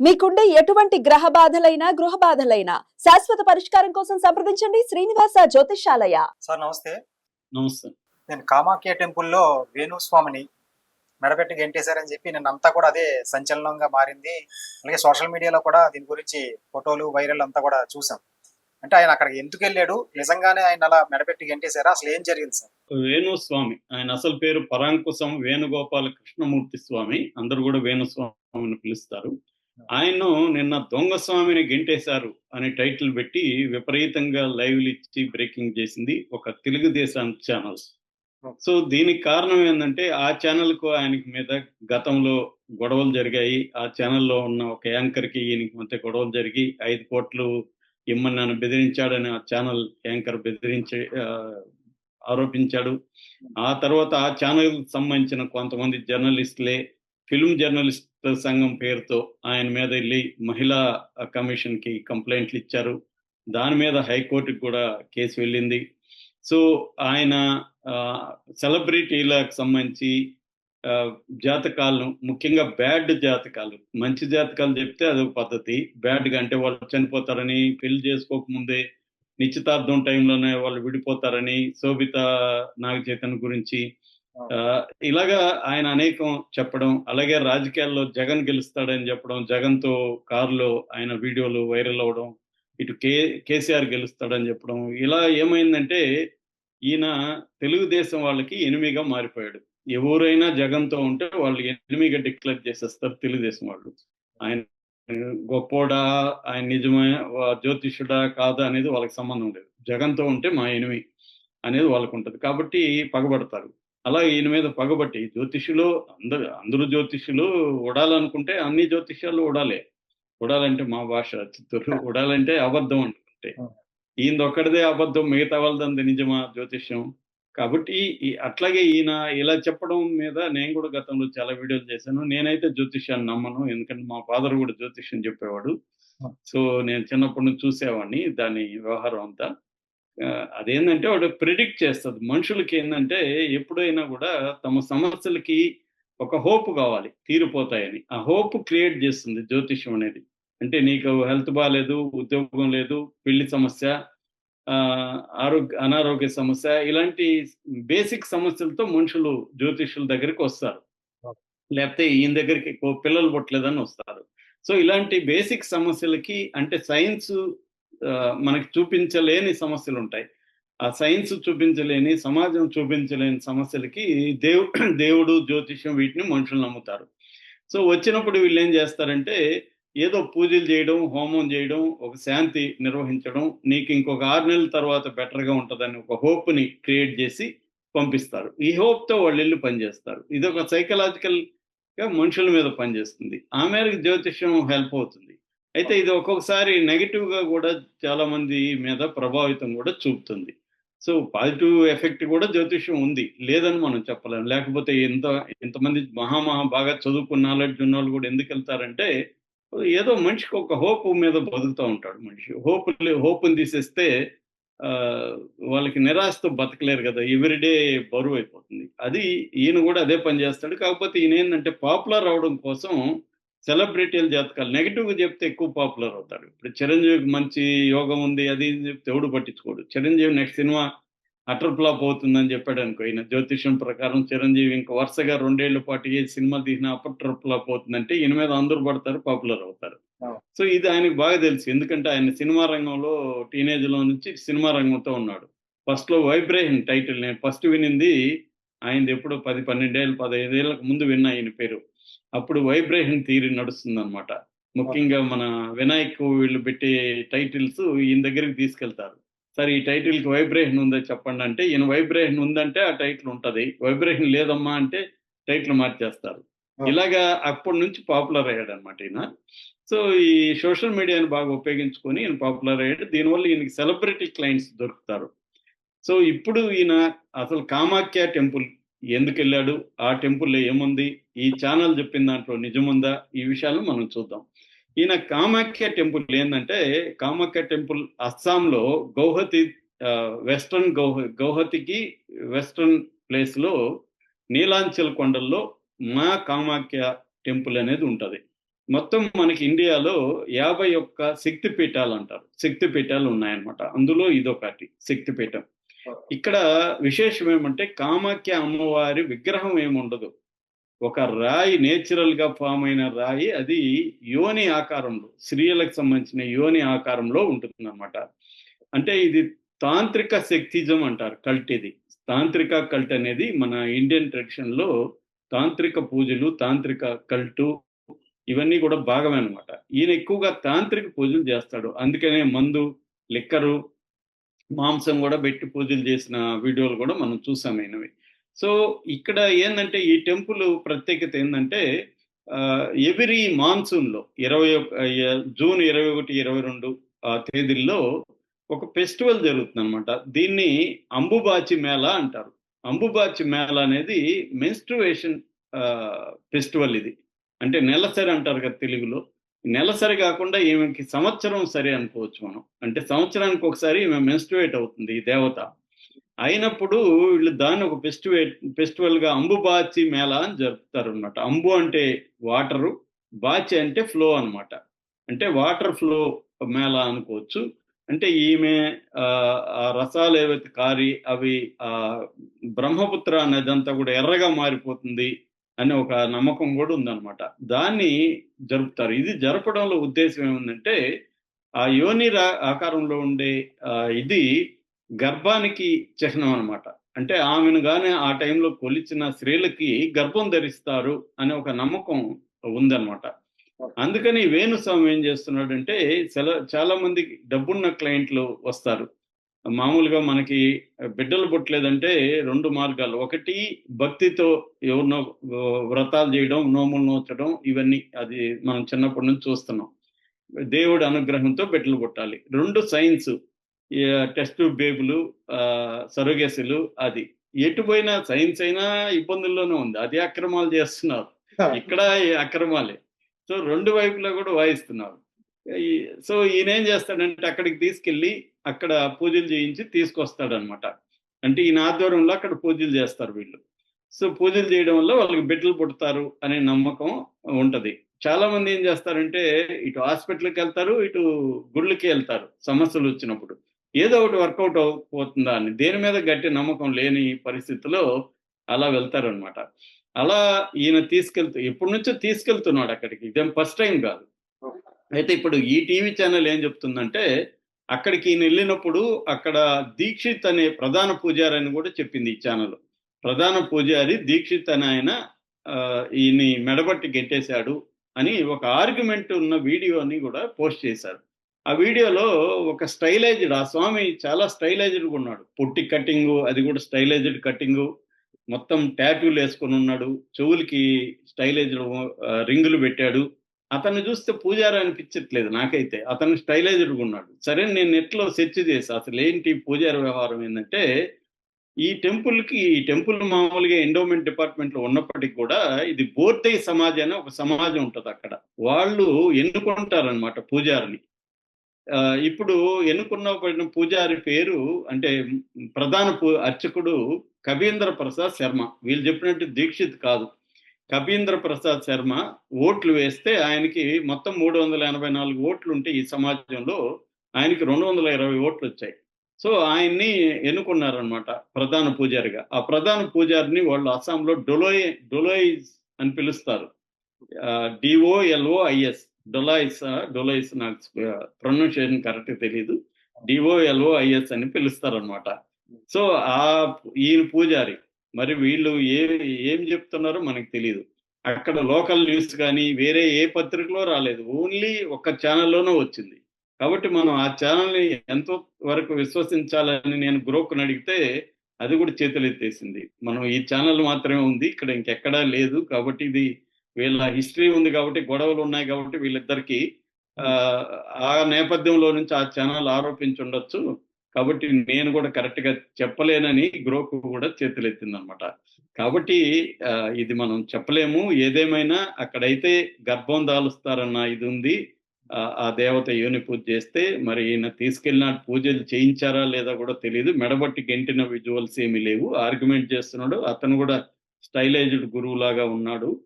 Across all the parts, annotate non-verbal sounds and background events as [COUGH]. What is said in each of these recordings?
మీకుండే ఎటువంటి గ్రహ బాధలైనా గృహ బాధలైనా శాశ్వత పరిష్కారం కోసం సంప్రదించండి శ్రీనివాస జ్యోతిషాలయ. సార్ నమస్తే. నమస్తే. నేను కామాఖ్య టెంపుల్లో వేణుస్వామిని మెడపెట్టి గెంటేశారని చెప్పి నేను అంతా కూడా అదే సంచలనంగా మారింది. అలాగే సోషల్ మీడియాలో కూడా దీని గురించి ఫోటోలు వైరల్ అంతా కూడా చూసాం అంటే ఆయన అక్కడికి ఎందుకు వెళ్ళాడు? నిజంగానే ఆయన అలా మెడపెట్టి గెంటేశారా? అసలు ఏం జరిగింది సార్? వేణుస్వామి ఆయన అసలు పేరు పరాంకుశం వేణుగోపాల కృష్ణమూర్తి స్వామి. అందరూ కూడా వేణుస్వామిని పిలుస్తారు. ఆయన్ను నిన్న దొంగ స్వామిని గెంటేశారు అనే టైటిల్ పెట్టి విపరీతంగా లైవ్లు ఇచ్చి బ్రేకింగ్ చేసింది ఒక తెలుగుదేశం ఛానల్ సో దీనికి కారణం ఏంటంటే ఆ ఛానల్కు ఆయనకి మీద గతంలో గొడవలు జరిగాయి. ఆ ఛానల్లో ఉన్న ఒక యాంకర్కి ఈయనకి మధ్య గొడవలు జరిగి ఐదు కోట్లు ఇమ్మని నన్ను బెదిరించాడని ఆ ఛానల్ యాంకర్ బెదిరించి ఆరోపించాడు. ఆ తర్వాత ఆ ఛానల్ సంబంధించిన కొంతమంది జర్నలిస్టులే ఫిల్మ్ జర్నలిస్ట్ సంఘం పేరుతో ఆయన మీద వెళ్ళి మహిళా కమిషన్కి కంప్లైంట్లు ఇచ్చారు. దాని మీద హైకోర్టుకి కూడా కేసు వెళ్ళింది. సో ఆయన సెలబ్రిటీలకు సంబంధించి జాతకాలను ముఖ్యంగా బ్యాడ్ జాతకాలు మంచి జాతకాలు చెప్తే అదొక పద్ధతి. బ్యాడ్గా అంటే వాళ్ళు చనిపోతారని పెళ్ళి చేసుకోకముందే నిశ్చితార్థం టైంలోనే వాళ్ళు విడిపోతారని శోభిత నాగ చైతన్య గురించి ఇలాగా ఆయన అనేకం చెప్పడం అలాగే రాజకీయాల్లో జగన్ గెలుస్తాడని చెప్పడం జగన్తో కారులో ఆయన వీడియోలు వైరల్ అవ్వడం ఇటు కే కేసీఆర్ గెలుస్తాడని చెప్పడం ఇలా ఏమైందంటే ఈయన తెలుగుదేశం వాళ్ళకి ఎనిమిగా మారిపోయాడు. ఎవరైనా జగన్తో ఉంటే వాళ్ళు ఎనిమిగా డిక్లేర్ చేసేస్తారు తెలుగుదేశం వాళ్ళు. ఆయన గొప్పోడా ఆయన నిజమే జ్యోతిష్యుడా కాదా అనేది వాళ్ళకి సంబంధం లేదు. జగన్తో ఉంటే మా ఎనిమి అనేది వాళ్ళకు ఉంటుంది కాబట్టి పగబడతారు. అలా ఈయన మీద పగబట్టి జ్యోతిష్యులు అందరు అందరూ జ్యోతిష్యులు ఉడాలనుకుంటే అన్ని జ్యోతిష్యాలు ఉడాలే ఉడాలంటే మా భాష చిత్తూరు [LAUGHS] ఉడాలంటే అబద్ధం అనుకుంటే ఈయన ఒక్కడిదే అబద్ధం మిగతా వాళ్ళదంది నిజమా జ్యోతిష్యం? కాబట్టి అట్లాగే ఈయన ఇలా చెప్పడం మీద నేను కూడా గతంలో చాలా వీడియోలు చేశాను. నేనైతే జ్యోతిష్యాన్ని నమ్మను ఎందుకంటే మా ఫాదర్ కూడా జ్యోతిష్యం చెప్పేవాడు. సో నేను చిన్నప్పటి నుంచి చూసేవాడిని దాని వ్యవహారం అంతా. అదేంటంటే వాడు ప్రిడిక్ట్ చేస్తుంది. మనుషులకి ఏంటంటే ఎప్పుడైనా కూడా తమ సమస్యలకి ఒక హోప్ కావాలి తీరిపోతాయని. ఆ హోప్ క్రియేట్ చేస్తుంది జ్యోతిష్యం అనేది. అంటే నీకు హెల్త్ బాగాలేదు ఉద్యోగం లేదు పెళ్ళి సమస్య ఆ, ఆరోగ్య అనారోగ్య సమస్య ఇలాంటి బేసిక్ సమస్యలతో మనుషులు జ్యోతిష్యుల దగ్గరికి వస్తారు. లేకపోతే ఈయన దగ్గరికి పిల్లలు పుట్టలేదని వస్తారు. సో ఇలాంటి బేసిక్ సమస్యలకి అంటే సైన్స్ మనకి చూపించలేని సమస్యలు ఉంటాయి ఆ సైన్స్ చూపించలేని సమాజం చూపించలేని సమస్యలకి దేవు [CLEARS THROAT] దేవుడు జ్యోతిష్యం వీటిని మనుషులు నమ్ముతారు. సో వచ్చినప్పుడు వీళ్ళు ఏం చేస్తారంటే ఏదో పూజలు చేయడం హోమం చేయడం ఒక శాంతి నిర్వహించడం నీకు ఇంకొక ఆరు నెలల తర్వాత బెటర్గా ఉంటుందని ఒక హోప్ని క్రియేట్ చేసి పంపిస్తారు. ఈ హోప్తో వాళ్ళు వెళ్ళి పనిచేస్తారు. ఇది ఒక సైకలాజికల్గా మనుషుల మీద పనిచేస్తుంది. ఆ మేరకు జ్యోతిష్యం హెల్ప్ అవుతుంది. అయితే ఇది ఒక్కొక్కసారి నెగిటివ్గా కూడా చాలా మంది మీద ప్రభావితం కూడా చూపుతుంది. సో పాజిటివ్ ఎఫెక్ట్ కూడా జ్యోతిష్యం ఉంది. లేదని మనం చెప్పలేం. లేకపోతే ఎంత ఎంతమంది మహామహా బాగా చదువుకున్న నాలెడ్జ్ ఉన్న వాళ్ళు కూడా ఎందుకు వెళ్తారంటే ఏదో మనిషికి ఒక హోప్ మీద బతుకుతూ ఉంటాడు మనిషి. హోప్ హోప్ని తీసేస్తే వాళ్ళకి నిరాశతో బతకలేరు కదా. ఎవ్రీడే బరువు అయిపోతుంది. అది ఈయన కూడా అదే పని చేస్తాడు. కాకపోతే ఈయన ఏంటంటే పాపులర్ అవడం కోసం సెలబ్రిటీల జాతకాలు. నెగిటివ్గా చెప్తే ఎక్కువ పాపులర్ అవుతాడు ఇప్పుడు చిరంజీవికి మంచి యోగం ఉంది అది చెప్తే ఎవడు పట్టించుకోడు. Chiranjeevi next cinema utter flop అవుతుందని చెప్పాడు అనుకో ఈయన జ్యోతిష్యం ప్రకారం చిరంజీవి ఇంకా వరుసగా రెండేళ్ళ పాటు ఏ సినిమా తీసినా అప్పటర్ ఫ్లాప్ అవుతుందంటే ఈయన మీద అందరూ పడతారు పాపులర్ అవుతారు. సో ఇది ఆయనకు బాగా తెలుసు. ఎందుకంటే ఆయన సినిమా రంగంలో టీనేజ్లో నుంచి సినిమా రంగంతో ఉన్నాడు. ఫస్ట్లో వైబ్రేషన్ టైటిల్ నేను ఫస్ట్ వినింది. ఆయనది ఎప్పుడో పది పన్నెండేళ్ళు పదహైదేళ్ళకు ముందు విన్నా ఆయన పేరు. అప్పుడు వైబ్రేషన్ థియరీ నడుస్తుంది అనమాట ముఖ్యంగా మన వినాయక్ వీళ్ళు పెట్టే టైటిల్స్ ఈయన దగ్గరికి తీసుకెళ్తారు. సరే ఈ టైటిల్కి వైబ్రేషన్ ఉందో చెప్పండి అంటే ఈయన వైబ్రేషన్ ఉందంటే ఆ టైటిల్ ఉంటది. వైబ్రేషన్ లేదమ్మా అంటే టైటిల్ మార్చేస్తారు. ఇలాగా అప్పటి నుంచి పాపులర్ అయ్యాడు అనమాట ఈయన. సో ఈ సోషల్ మీడియాని బాగా ఉపయోగించుకొని ఈయన పాపులర్ అయ్యాడు. దీనివల్ల ఈయనకి సెలబ్రిటీ క్లయింట్స్ దొరుకుతారు. సో ఇప్పుడు ఈయన అసలు కామాఖ్య టెంపుల్ ఎందుకు వెళ్ళాడు ఆ టెంపుల్లో ఏముంది? ఈ ఛానల్ చెప్పిన దాంట్లో నిజముందా? ఈ విషయాలు మనం చూద్దాం. ఈయన కామాఖ్య టెంపుల్ ఏంటంటే కామాఖ్య టెంపుల్ అస్సాంలో గౌహతి వెస్ట్రన్ గౌహ గౌహతికి వెస్ట్రన్ ప్లేస్లో నీలాంచల్ కొండల్లో మా కామాఖ్య టెంపుల్ అనేది ఉంటుంది. మొత్తం మనకి ఇండియాలో యాభై ఒక్క శక్తి పీఠాలు అంటారు. శక్తి పీఠాలు ఉన్నాయన్నమాట. అందులో ఇదొకటి శక్తి పీఠం ఇక్కడ విశేషం ఏమంటే కామాఖ్య అమ్మవారి విగ్రహం ఏముండదు. ఒక రాయి నేచురల్గా ఫామ్ అయిన రాయి అది యోని ఆకారంలో స్త్రీలకు సంబంధించిన యోని ఆకారంలో ఉంటుందన్నమాట. అంటే ఇది తాంత్రిక శక్తిజం అంటారు కల్ట్ ఇది. తాంత్రిక కల్ట్ అనేది మన ఇండియన్ ట్రెడిషన్లో తాంత్రిక పూజలు తాంత్రిక కల్టు ఇవన్నీ కూడా భాగమే అనమాట ఈయన ఎక్కువగా తాంత్రిక పూజలు చేస్తాడు. అందుకనే మందు లిక్కరు మాంసం కూడా పెట్టి పూజలు చేసిన వీడియోలు కూడా మనం చూసామైనవి సో ఇక్కడ ఏంటంటే ఈ టెంపుల్ ప్రత్యేకత ఏంటంటే ఎవ్రీ మాన్సూన్లో ఇరవై జూన్ ఇరవై ఒకటి ఇరవై రెండు తేదీల్లో ఒక ఫెస్టివల్ జరుగుతుంది అనమాట దీన్ని అంబుబాచి మేళ అంటారు. అంబుబాచి మేళ అనేది మెన్స్ట్రువేషన్ ఫెస్టివల్ ఇది. అంటే నెలసరి అంటారు కదా తెలుగులో. నెలసరి కాకుండా ఈమెకి సంవత్సరం సరి అనుకోవచ్చు మనం. అంటే సంవత్సరానికి ఒకసారి ఈమె మెన్స్ట్రువేట్ అవుతుంది ఈ దేవత. అయినప్పుడు వీళ్ళు దాన్ని ఒక ఫెస్టివేట్ ఫెస్టివల్గా అంబుబాచి మేళ అని జరుపుతారు అనమాట అంబు అంటే వాటరు బాచి అంటే ఫ్లో అన్నమాట. అంటే వాటర్ ఫ్లో మేళ అనుకోవచ్చు. అంటే ఈమె ఆ ఆ రసాలు ఏవైతే కారి అవి ఆ బ్రహ్మపుత్ర అనేదంతా కూడా ఎర్రగా మారిపోతుంది. అనే ఒక నమ్మకం కూడా ఉందన్నమాట. దాన్ని జరుపుతారు. ఇది జరపడంలో ఉద్దేశం ఏముందంటే ఆ యోని రా- ఆకారంలో ఉండే ఇది గర్భానికి చిహ్నం అన్నమాట. అంటే ఆమెను గానే ఆ టైంలో కొలిచిన స్త్రీలకి గర్భం ధరిస్తారు అనే ఒక నమ్మకం ఉందన్నమాట. అందుకని వేణుస్వామి ఏం చేస్తున్నాడంటే చాలా చాలా మంది డబ్బున్న క్లయింట్లు వస్తారు. మామూలుగా మనకి బిడ్డలు పుట్టలేదంటే రెండు మార్గాలు. ఒకటి భక్తితో ఎవరినో వ్రతాలు చేయడం నోములు నోచడం ఇవన్నీ అది మనం చిన్నప్పటి నుంచి చూస్తున్నాం. దేవుడి అనుగ్రహంతో బిడ్డలు పుట్టాలి. రెండు సైన్స్ టెస్ట్ బేబులు సరోగేసులు అది. ఎటు పోయినా సైన్స్ అయినా ఇబ్బందుల్లోనే ఉంది. అది అక్రమాలు చేస్తున్నారు. ఇక్కడ అక్రమాలే. సో రెండు వైపులా కూడా వాయిస్తున్నారు. సో ఈయన ఏం చేస్తాడంటే అక్కడికి తీసుకెళ్ళి అక్కడ పూజలు చేయించి తీసుకొస్తాడనమాట. అంటే ఈయన ఆధ్వర్యంలో అక్కడ పూజలు చేస్తారు వీళ్ళు. సో పూజలు చేయడం వల్ల వాళ్ళకి బిడ్డలు పుడతారు అనే నమ్మకం ఉంటది. చాలా మంది ఏం చేస్తారంటే ఇటు హాస్పిటల్కి వెళ్తారు ఇటు గుళ్ళకి వెళ్తారు సమస్యలు వచ్చినప్పుడు. ఏదో ఒకటి వర్కౌట్ అవుతుందా అని దేని మీద గట్టి నమ్మకం లేని పరిస్థితిలో అలా వెళ్తారనమాట. అలా ఈయన తీసుకెళ్తూ ఎప్పటి నుంచో తీసుకెళ్తున్నాడు అక్కడికి. ఇదేం ఫస్ట్ టైం కాదు. అయితే ఇప్పుడు ఈ టీవీ ఛానల్ ఏం చెప్తుందంటే అక్కడికి ఈయన వెళ్ళినప్పుడు అక్కడ దీక్షిత్ అనే ప్రధాన పూజారి అని కూడా చెప్పింది ఈ ఛానల్. ప్రధాన పూజారి దీక్షిత్ అని ఆయన ఈయన్ని మెడబట్టి గెట్టేశాడు అని ఒక ఆర్గ్యుమెంట్ ఉన్న వీడియోని కూడా పోస్ట్ చేశారు. ఆ వీడియోలో ఒక స్టైలైజ్డ్ ఆ స్వామి చాలా స్టైలైజ్డ్గా ఉన్నాడు. పొట్టి కటింగు అది కూడా స్టైలైజ్డ్ కటింగు మొత్తం ట్యాటూలు వేసుకొని ఉన్నాడు. చెవులకి స్టైలైజ్డ్ రింగులు పెట్టాడు. అతన్ని చూస్తే పూజారి అనిపించట్లేదు నాకైతే. అతను స్టైలైజ్డ్గా ఉన్నాడు. సరే నేను నెట్లో సెర్చ్ చేసి అసలు ఏంటి పూజారి వ్యవహారం ఏంటంటే ఈ టెంపుల్కి ఈ టెంపుల్ మామూలుగా ఎండోమెంట్ డిపార్ట్మెంట్లో ఉన్నప్పటికీ కూడా ఇది బోర్దై సమాజ్ అనే ఒక సమాజం ఉంటుంది అక్కడ. వాళ్ళు ఎన్నుకుంటారనమాట పూజారిని. ఆ, ఇప్పుడు ఎన్నుకున్న పూజారి పేరు అంటే ప్రధాన పూ అర్చకుడు కవీంద్ర ప్రసాద్ శర్మ. వీళ్ళు చెప్పినట్టు దీక్షిత్ కాదు. కబీంద్ర ప్రసాద్ శర్మ ఓట్లు వేస్తే ఆయనకి మొత్తం మూడు వందల ఎనభై నాలుగు ఓట్లు ఉంటే ఈ సమాజంలో ఆయనకి రెండు వందల ఇరవై ఓట్లు వచ్చాయి. సో ఆయన్ని ఎన్నుకున్నారనమాట ప్రధాన పూజారిగా. ఆ ప్రధాన పూజారిని వాళ్ళు అస్సాంలో డొలోయ్ డొలోయిస్ అని పిలుస్తారు. డిఓఎల్ఓఐఎస్ డొలాయిస్ డొలాయిస్ నాకు ప్రొనౌన్సియేషన్ కరెక్ట్ తెలియదు డిఓఎల్ఓఐఎస్ అని పిలుస్తారనమాట సో ఆ ఈయన పూజారి మరి వీళ్ళు ఏ ఏం చెప్తున్నారో మనకు తెలియదు అక్కడ లోకల్ న్యూస్ కానీ వేరే ఏ పత్రికలో రాలేదు. ఓన్లీ ఒక ఛానల్లోనే వచ్చింది. కాబట్టి మనం ఆ ఛానల్ని ఎంతో వరకు విశ్వసించాలని నేను బ్రోకర్ని అడిగితే అది కూడా చేతులెత్తేసింది. మనం ఈ ఛానల్ మాత్రమే ఉంది. ఇక్కడ ఇంకెక్కడా లేదు. కాబట్టి ఇది వీళ్ళ హిస్టరీ ఉంది కాబట్టి గొడవలు ఉన్నాయి కాబట్టి వీళ్ళిద్దరికీ ఆ, ఆ నేపథ్యంలో నుంచి ఆ ఛానల్ ఆరోపించి ఉండొచ్చు కాబట్టి నేను కూడా కరెక్ట్గా చెప్పలేనని గ్రోకు కూడా చేతులెత్తిందనమాట. కాబట్టి ఇది మనం చెప్పలేము. ఏదేమైనా అక్కడైతే గర్భం దాలుస్తారన్న ఇది ఉంది. ఆ దేవత యోని పూజ చేస్తే మరి ఈయన తీసుకెళ్ళిన పూజలు చేయించారా లేదా కూడా తెలియదు మెడబట్టి గెంటిన విజువల్స్ ఏమీ లేవు. ఆర్గ్యుమెంట్ చేస్తున్నాడు. అతను కూడా స్టైలైజ్డ్ గురువు లాగా ఉన్నాడు.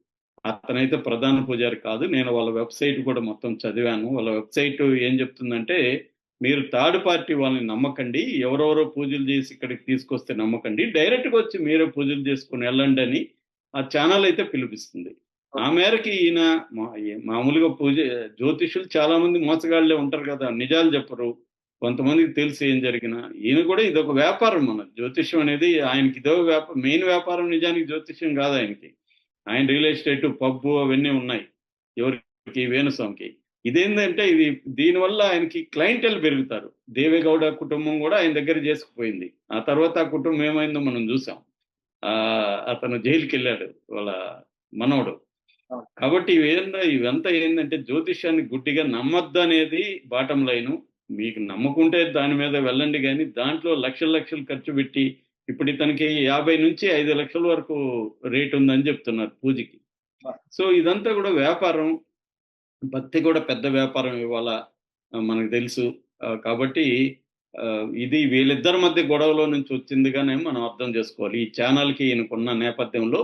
అతనైతే ప్రధాన పూజారి కాదు. నేను వాళ్ళ వెబ్సైట్ కూడా మొత్తం చదివాను. వాళ్ళ వెబ్సైట్ ఏం చెప్తుందంటే మీరు థర్డ్ పార్టీ వాళ్ళని నమ్మకండి ఎవరెవరో పూజలు చేసి ఇక్కడికి తీసుకొస్తే నమ్మకండి. డైరెక్ట్గా వచ్చి మీరే పూజలు చేసుకుని వెళ్ళండి అని ఆ ఛానల్ అయితే పిలిపిస్తుంది. ఆ మేరకి ఈయన మా- మామూలుగా పూజ జ్యోతిషులు చాలా మంది మోసగాళ్ళే ఉంటారు కదా నిజాలు చెప్పరు. కొంతమందికి తెలిసి ఏం జరిగినా. ఈయన కూడా ఇది ఒక వ్యాపారం మన జ్యోతిష్యం అనేది ఆయనకి ఇదో వ్యాపారం మెయిన్ వ్యాపారం నిజానికి జ్యోతిష్యం కాదు ఆయనకి. ఆయన రియల్ ఎస్టేట్ పబ్బు అవన్నీ ఉన్నాయి. ఎవరికి? వేణుస్వామికి. ఇదేంటంటే ఇది దీనివల్ల ఆయనకి క్లయింటెల్ పెరుగుతారు. దేవేగౌడ కుటుంబం కూడా ఆయన దగ్గర చేసుకుపోయింది. ఆ తర్వాత ఆ కుటుంబం ఏమైందో మనం చూసాం. ఆ అతను జైలుకి వెళ్ళాడు వాళ్ళ మనవడు. కాబట్టి ఇవేందా ఇవంతా ఏంటంటే జ్యోతిష్యాన్ని గుడ్డిగా నమ్మద్దు అనేది బాటం లైను మీకు నమ్ముకుంటే దాని మీద వెళ్ళండి కానీ దాంట్లో లక్షల లక్షలు ఖర్చు పెట్టి ఇప్పుడు ఇతనికి యాభై నుంచి ఐదు లక్షల వరకు రేట్ ఉందని చెప్తున్నారు పూజకి. సో ఇదంతా కూడా వ్యాపారం. భక్తి కూడా పెద్ద వ్యాపారం ఇవాళ మనకు తెలుసు. కాబట్టి ఆ, ఇది వీళ్ళిద్దరి మధ్య గొడవలో నుంచి వచ్చిందిగానే మనం అర్థం చేసుకోవాలి. ఈ ఛానల్కి ఈయనకున్న నేపథ్యంలో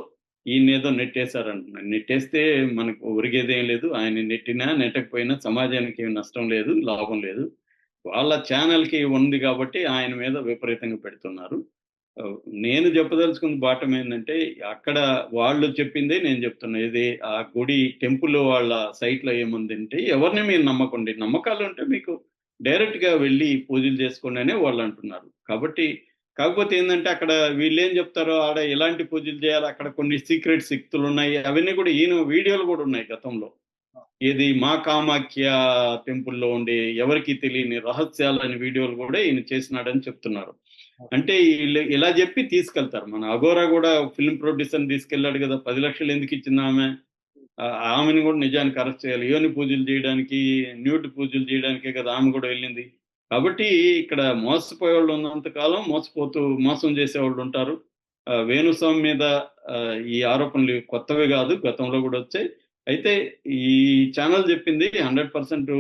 ఈయన ఏదో నెట్టేశారంటున్నారు నెట్టేస్తే మనకు ఒరిగేదేం లేదు. ఆయన నెట్టినా నెట్టకపోయినా సమాజానికి నష్టం లేదు లాభం లేదు. వాళ్ళ ఛానల్కి ఉంది కాబట్టి ఆయన మీద విపరీతంగా పెడుతున్నారు. నేను చెప్పదలుచుకున్న బాటం ఏంటంటే అక్కడ వాళ్ళు చెప్పిందే నేను చెప్తున్నా. ఇది ఆ గుడి టెంపుల్ వాళ్ళ సైట్లో ఏముందంటే ఎవరిని మీరు నమ్మకండి. నమ్మకాలు ఉంటే మీకు డైరెక్ట్గా వెళ్ళి పూజలు చేసుకోండి అనే వాళ్ళు అంటున్నారు. కాబట్టి కాకపోతే ఏంటంటే అక్కడ వీళ్ళు ఏం చెప్తారో ఆడ ఎలాంటి పూజలు చేయాలి అక్కడ కొన్ని సీక్రెట్ శక్తులు ఉన్నాయి. అవన్నీ కూడా ఈయన వీడియోలు కూడా ఉన్నాయి గతంలో. ఇది మా కామాఖ్య టెంపుల్లో ఉండే ఎవరికి తెలియని రహస్యాలు అనే వీడియోలు కూడా ఈయన చేసినాడని చెప్తున్నారు. అంటే వీళ్ళు ఇలా చెప్పి తీసుకెళ్తారు. మన అగోరా కూడా ఫిల్మ్ ప్రొడ్యూసర్ తీసుకెళ్ళాడు కదా పది లక్షలు ఎందుకు ఇచ్చింది ఆమె? ఆమెను కూడా నిజానికి అరెస్ట్ చేయాలి. యోని పూజలు చేయడానికి న్యూట్ పూజలు చేయడానికే కదా ఆమె కూడా వెళ్ళింది. కాబట్టి ఇక్కడ మోసపోయే వాళ్ళు ఉన్నంత కాలం మోసపోతూ మోసం చేసే వాళ్ళు ఉంటారు వేణుస్వామి మీద ఈ ఆరోపణలు కొత్తవి కాదు గతంలో కూడా వచ్చాయి. అయితే ఈ ఛానల్ చెప్పింది హండ్రెడ్ పర్సెంట్